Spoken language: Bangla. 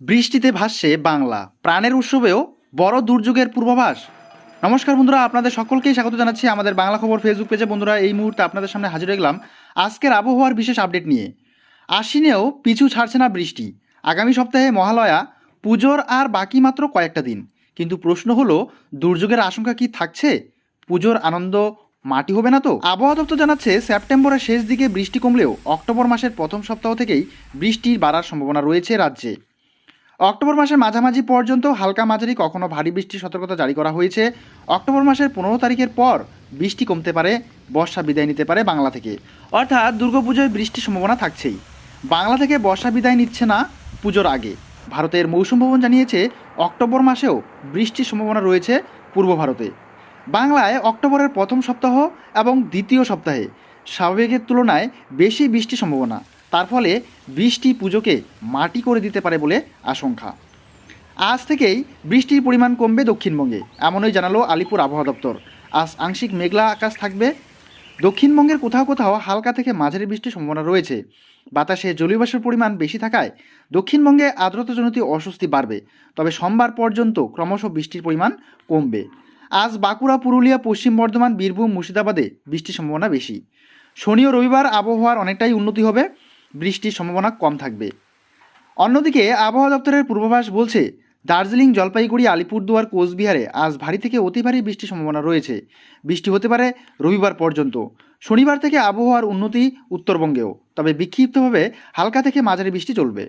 বৃষ্টিতে ভাসছে বাংলা। প্রাণের উৎসবেও বড় দুর্যোগের পূর্বাভাস। নমস্কার বন্ধুরা, আপনাদের সকলকেই স্বাগত জানাচ্ছি আমাদের বাংলা খবর ফেসবুক পেজে বন্ধুরা, এই মুহূর্তে আপনাদের সামনে হাজির হয়ে গেলাম আজকের আবহাওয়ার বিশেষ আপডেট নিয়ে। আশ্বিনেও পিছু ছাড়ছে না বৃষ্টি। আগামী সপ্তাহে মহালয়া, পুজোর আর বাকি মাত্র কয়েকটা দিন। কিন্তু প্রশ্ন হলো, দুর্যোগের আশঙ্কা কি থাকছে? পুজোর আনন্দ মাটি হবে না তো? আবহাওয়া দপ্তর জানাচ্ছে, সেপ্টেম্বরের শেষ দিকে বৃষ্টি কমলেও অক্টোবর মাসের প্রথম সপ্তাহ থেকেই বৃষ্টির বাড়ার সম্ভাবনা রয়েছে রাজ্যে। অক্টোবর মাসের মাঝামাঝি পর্যন্ত হালকা মাঝারি কখনো ভারী বৃষ্টির সতর্কতা জারি করা হয়েছে। অক্টোবর মাসের পনেরো তারিখের পর বৃষ্টি কমতে পারে, বর্ষা বিদায় নিতে পারে বাংলা থেকে। অর্থাৎ দুর্গাপুজোয় বৃষ্টির সম্ভাবনা থাকছেই। বাংলা থেকে বর্ষা বিদায় নিচ্ছে না পুজোর আগে। ভারতের মৌসুম ভবন জানিয়েছে, অক্টোবর মাসেও বৃষ্টির সম্ভাবনা রয়েছে পূর্ব ভারতে। বাংলায় অক্টোবরের প্রথম সপ্তাহ এবং দ্বিতীয় সপ্তাহে স্বাভাবিকের তুলনায় বেশি বৃষ্টির সম্ভাবনা। তার ফলে বৃষ্টি পুজোকে মাটি করে দিতে পারে বলে আশঙ্কা। আজ থেকেই বৃষ্টির পরিমাণ কমবে দক্ষিণবঙ্গে, এমনই জানালো আলিপুর আবহাওয়া দপ্তর। আজ আংশিক মেঘলা আকাশ থাকবে। দক্ষিণবঙ্গের কোথাও কোথাও হালকা থেকে মাঝারি বৃষ্টির সম্ভাবনা রয়েছে। বাতাসে জলীয়বাষ্পের পরিমাণ বেশি থাকায় দক্ষিণবঙ্গে আর্দ্রতাজনিত অস্বস্তি বাড়বে, তবে সোমবার পর্যন্ত ক্রমশ বৃষ্টির পরিমাণ কমবে। আজ বাঁকুড়া, পুরুলিয়া, পশ্চিম বর্ধমান, বীরভূম, মুর্শিদাবাদে বৃষ্টির সম্ভাবনা বেশি। শনি ও রবিবার আবহাওয়ার অনেকটাই উন্নতি হবে। বৃষ্টির সম্ভাবনা কম থাকবে। অন্যদিকে আবহাওয়া দপ্তরের পূর্বাভাস বলছে, দার্জিলিং, জলপাইগুড়ি, আলিপুরদুয়ার, কোচবিহারে আজ ভারী থেকে অতি ভারী বৃষ্টির সম্ভাবনা রয়েছে। বৃষ্টি হতে পারে রবিবার পর্যন্ত। শনিবার থেকে আবহাওয়ার উন্নতি উত্তরবঙ্গেও, তবে বিক্ষিপ্তভাবে হালকা থেকে মাঝারি বৃষ্টি চলবে।